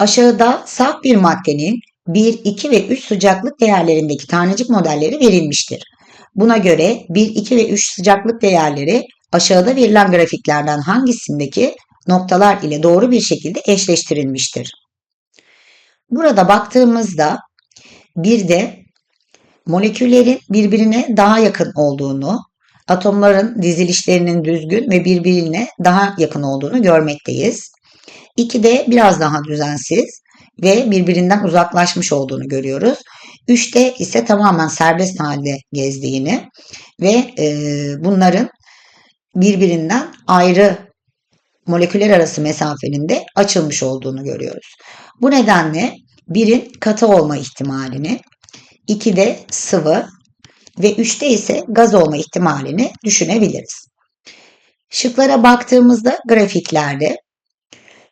Aşağıda saf bir maddenin 1, 2 ve 3 sıcaklık değerlerindeki tanecik modelleri verilmiştir. Buna göre 1, 2 ve 3 sıcaklık değerleri aşağıda verilen grafiklerden hangisindeki noktalar ile doğru bir şekilde eşleştirilmiştir? Burada baktığımızda bir de moleküllerin birbirine daha yakın olduğunu, atomların dizilişlerinin düzgün ve birbirine daha yakın olduğunu görmekteyiz. 2'de biraz daha düzensiz ve birbirinden uzaklaşmış olduğunu görüyoruz. 3'te ise tamamen serbest halde gezdiğini ve e, bunların birbirinden ayrı moleküller arası mesafenin de açılmış olduğunu görüyoruz. Bu nedenle birin katı olma ihtimalini, 2'de sıvı ve 3'te ise gaz olma ihtimalini düşünebiliriz. Şıklara baktığımızda grafiklerde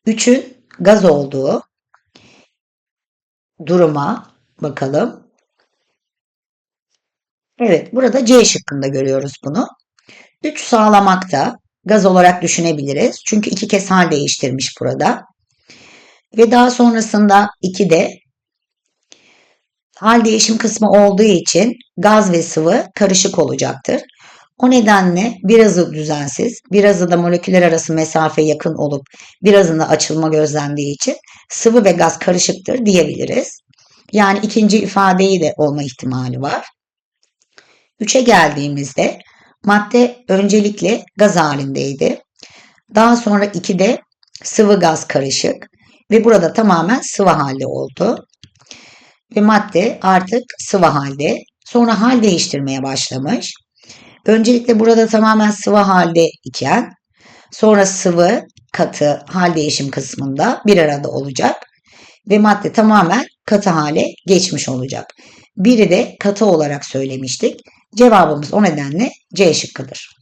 3'ün gaz olduğu duruma bakalım. Evet, burada C şıkkında görüyoruz bunu. 3 sağlamakta gaz olarak düşünebiliriz. Çünkü iki kez hal değiştirmiş burada. Ve daha sonrasında 2'de hal değişim kısmı olduğu için gaz ve sıvı karışık olacaktır. O nedenle birazı düzensiz, birazı da moleküller arası mesafe yakın olup birazında açılma gözlendiği için sıvı ve gaz karışıktır diyebiliriz. Yani ikinci ifadeyi de olma ihtimali var. 3'e geldiğimizde madde öncelikle gaz halindeydi. Daha sonra 2'de sıvı gaz karışık ve burada tamamen sıvı halde oldu. Ve madde artık sıvı halde. Sonra hal değiştirmeye başlamış. Öncelikle burada tamamen sıvı halde iken sonra sıvı katı hal değişim kısmında bir arada olacak ve madde tamamen katı hale geçmiş olacak. Biri de katı olarak söylemiştik. Cevabımız o nedenle C şıkkıdır.